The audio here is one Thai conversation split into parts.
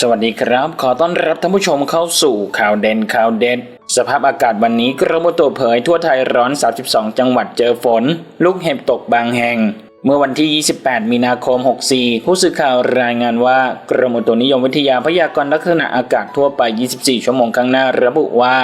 สวัสดีครับ ขอต้อนรับท่านผู้ชมเข้าสู่ข่าวเด่นข่าวเด็ด สภาพอากาศวันนี้กรมอุตุเผยทั่วไทยร้อน 32 จังหวัดเจอฝน ลูกเห็บตกบางแห่ง เมื่อวันที่ 28 มีนาคม 64 ผู้สื่อข่าวรายงานว่ากรมอุตุนิยมวิทยาพยากรณ์ลักษณะอากาศทั่วไป 24 ชั่วโมงข้างหน้าระบุว่า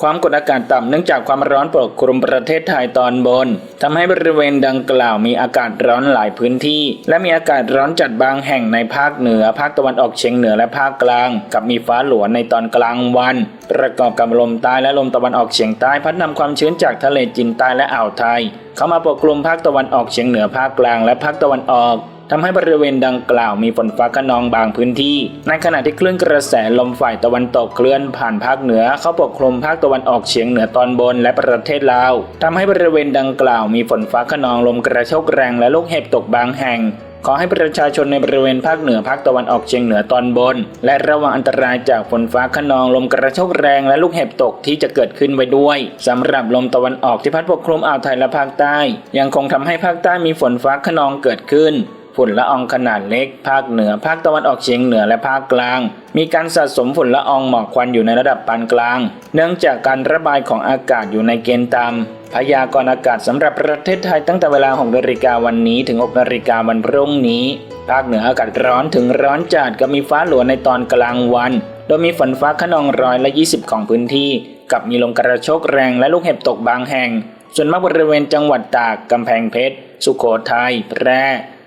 ความกดอากาศต่ำเนื่องจากความร้อนปกคลุมประเทศไทยตอนบนทำให้บริเวณดังกล่าวมีอากาศร้อนหลายพื้นที่ และมีอากาศร้อนจัดบางแห่งในภาคเหนือ ภาคตะวันออกเฉียงเหนือและภาคกลาง กับมีฟ้าหลวในตอนกลางวัน ประกอบกับลมใต้และลมตะวันออกเฉียงใต้พัดนำความชื้นจากทะเลจีนใต้และอ่าวไทย เข้ามาปกคลุมภาคตะวันออกเฉียงเหนือภาคกลางและภาคตะวันออก ทำให้บริเวณดังกล่าวมีฝนฟ้าขนองบางพื้นที่ ในขณะที่คลื่นกระแสลมฝ่ายตะวันตกเคลื่อนผ่านภาคเหนือ เข้าปกคลุมภาคตะวันออกเฉียงเหนือตอนบนและประเทศลาวทำให้บริเวณดังกล่าวมีฝนฟ้าขนองลมกระโชกแรงและลูกเห็บตกบางแห่งขอให้ประชาชนในบริเวณภาคเหนือภาคตะวันออกเฉียงเหนือตอนบน และระวังอันตรายจากฝนฟ้าขนองลมกระโชกแรงและลูกเห็บตกที่จะเกิดขึ้นไว้ด้วยสำหรับลมตะวันออกที่พัดปกคลุมอ่าวไทยและภาคใต้ ยังคงทำให้ภาคใต้มีฝนฟ้าขนองเกิดขึ้น ฝุ่นละอองขนาดเล็ก ภาคเหนือ ภาคตะวันออกเฉียงเหนือและภาคกลาง มีการสะสมฝุ่นละอองหมอกควันอยู่ในระดับปานกลาง เนื่องจากการระบายของอากาศอยู่ในเกณฑ์ต่ำพยากรณ์อากาศสำหรับประเทศไทยตั้งแต่เวลา6นาฬิกาวันนี้ถึง6นาฬิกาวันพรุ่งนี้ ภาคเหนืออากาศร้อนถึงร้อนจัดกับมีฟ้าหลวในตอนกลางวัน โดยมีฝนฟ้าขนองร้อยละ 20 ของพื้นที่ กับมีลมกระโชกแรงและลูกเห็บตกบางแห่งส่วนมากบริเวณจังหวัดตาก กำแพงเพชร สุโขทัย แพร่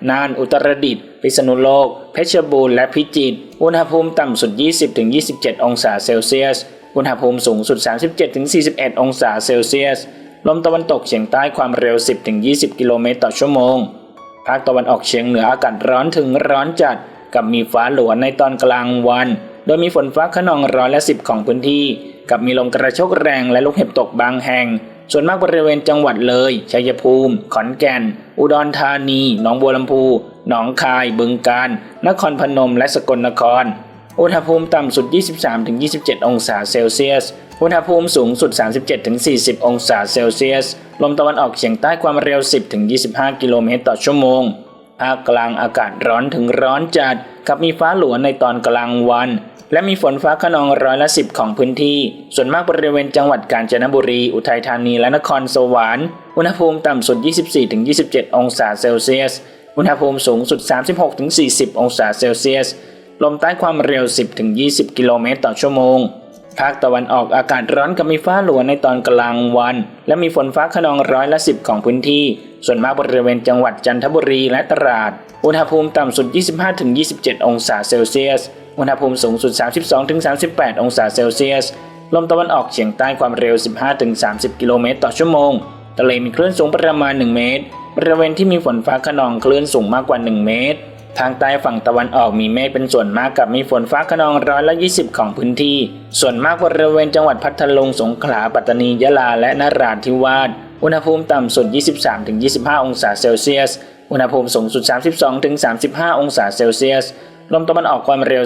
น่านอุตรดิตถ์พิษณุโลก เพชรบูรณ์และพิจิตรอุณหภูมิต่ำสุด 20-27 องศาเซลเซียส อุณหภูมิสูงสุด 37-41 องศาเซลเซียส ลมตะวันตกเฉียงใต้ความเร็ว 10-20 กิโลเมตรต่อชั่วโมง ภาคตะวันออกเฉียงเหนืออากาศร้อนถึงร้อนจัด กับมีฟ้าหลวในตอนกลางวัน โดยมีฝนฟ้าขนองร้อยละสิบของพื้นที่ กับมีลมกระโชกแรงและลูกเห็บตกบางแห่ง ส่วนมากบริเวณจังหวัดเลย ชัยภูมิ ขอนแก่น อุดรธานี หนองบัวลำพู หนองคาย บึงกาฬ นครพนม และสกลนคร อุณหภูมิต่ำสุด 23-27 องศาเซลเซียส อุณหภูมิสูงสุด 37-40 องศาเซลเซียส ลมตะวันออกเฉียงใต้ความเร็ว 10-25 กิโลเมตรต่อชั่วโมง ภาคกลางอากาศร้อนถึงร้อนจัด กับมีฟ้าหลวในตอนกลางวัน และมีฝนฟ้าขนองร้อยละสิบของพื้นที่ ส่วนมากบริเวณจังหวัดกาญจนบุรี อุทัยธานีและนครสวรรค์อุณหภูมิต่ำสุด 24-27 องศาเซลเซียส อุณหภูมิสูงสุด 36-40 องศาเซลเซียส ลมใต้ความเร็ว 10-20 กิโลเมตรต่อชั่วโมง ภาคตะวันออกอากาศร้อนกับมีฟ้าหลวในตอนกลางวัน และมีฝนฟ้าขนองร้อยละสิบของพื้นที่ ส่วนมากบริเวณจังหวัดจันทบุรีและตราด อุณหภูมิต่ำสุด 25-27 องศาเซลเซียส อุณหภูมิสูงสุด 32-38 องศาเซลเซียส ลมตะวันออกเฉียงใต้ความเร็ว 15-30 กิโลเมตรต่อชั่วโมง ทะเลมีคลื่นสูงประมาณ 1 เมตร บริเวณที่มีฝนฟ้าขนองคลื่นสูงมากกว่า 1 เมตร ทางใต้ฝั่งตะวันออกมีเมฆเป็นส่วนมากกับมีฝนฟ้าขนองร้อยละ 20 ของพื้นที่ ส่วนมากบริเวณจังหวัดพัทลุงสงขลาปัตตานียะลาและนราธิวาส อุณหภูมิต่ำสุด 23-25 องศาเซลเซียส อุณหภูมิสูงสุด 32-35 องศาเซลเซียส ลมตะวันออกความเร็ว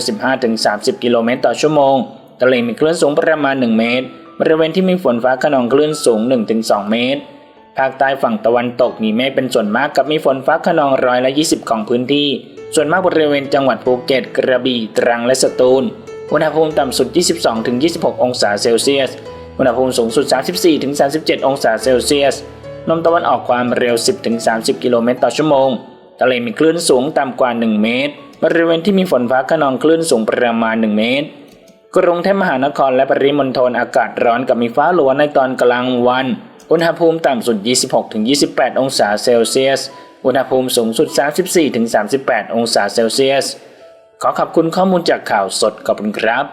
15-30 กิโลเมตรต่อชั่วโมง ทะเลมีคลื่นสูงประมาณ 1 เมตร บริเวณที่มีฝนฟ้าขนองคลื่นสูง 1-2 เมตรภาคใต้ฝั่งตะวันตกมีเมฆเป็นส่วนมากกับมีฝนฟ้าขนองร้อยละ 20 ของพื้นที่ ส่วนมากบริเวณจังหวัดภูเก็ต กระบี่ ตรัง และสตูล อุณหภูมิต่ำสุด 22-26 องศาเซลเซียส อุณหภูมิสูงสุด 34-37 องศาเซลเซียส ลมตะวันออกความเร็ว 10-30 กิโลเมตรต่อชั่วโมง ทะเลมีคลื่นสูงต่ำกว่า 1 เมตร บริเวณที่มีฝนฟ้าขนองคลื่นสูงประมาณ 1 เมตร กรุงเทพมหานครและปริมณฑลอากาศร้อนกับมีฟ้าหลวในตอนกลางวัน อุณหภูมิต่ำสุด 26-28 องศาเซลเซียส อุณหภูมิสูงสุด 34-38 องศาเซลเซียส ขอขอบคุณข้อมูลจากข่าวสดขอบคุณครับ